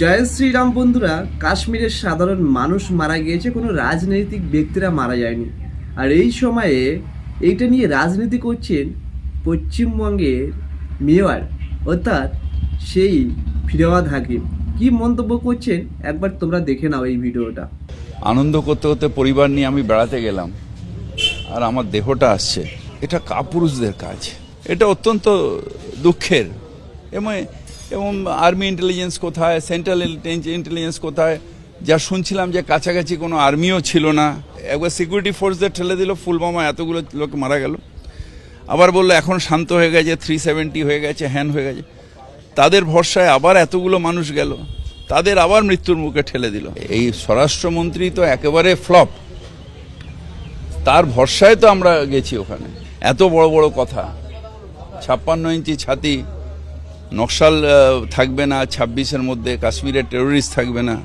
জয় শ্রীরাম বন্ধুরা, কাশ্মীরের সাধারণ মানুষ মারা গিয়েছে, কোনো রাজনৈতিক ব্যক্তিরা মারা যায়নি। আর এই সময়ে এইটা নিয়ে রাজনীতি করছেন পশ্চিমবঙ্গের মেয়র, অর্থাৎ সেই ফিরাওয়াদ হাকিম। কি মন্তব্য করছেন? একবার তোমরা দেখে নাও এই ভিডিওটা। আনন্দ করতে করতে পরিবার নিয়ে আমি বেড়াতে গেলাম, আর আমার দেহটা আসছে। এটা কাপুরুষদের কাজ। এটা অত্যন্ত দুঃখের। এবং এবং আর্মি ইন্টেলিজেন্স কোথায়, সেন্ট্রাল ইন্টেলিজেন্স কোথায়? যা শুনছিলাম যে কাছাকাছি কোনো আর্মিও ছিল না। একবার সিকিউরিটি ফোর্সদের ঠেলে দিল, ফুলবামা এতগুলো লোক মারা গেল। আবার বলল, এখন শান্ত হয়ে গেছে থ্রি সেভেন্টি হয়ে গেছে হ্যান হয়ে গেছে। তাদের ভরসায় আবার এতগুলো মানুষ গেল। তাদের আবার মৃত্যুর মুখে ঠেলে দিল। এই স্বরাষ্ট্রমন্ত্রী তো একেবারে ফ্লপ। তার ভরসায় তো আমরা গেছি ওখানে। এত বড় বড় কথা। ছাপ্পান্ন ইঞ্চি ছাতি নকশাল থাকবে না ছাব্বিশের মধ্যে কাশ্মীরে টেরোরিস্ট থাকবে না।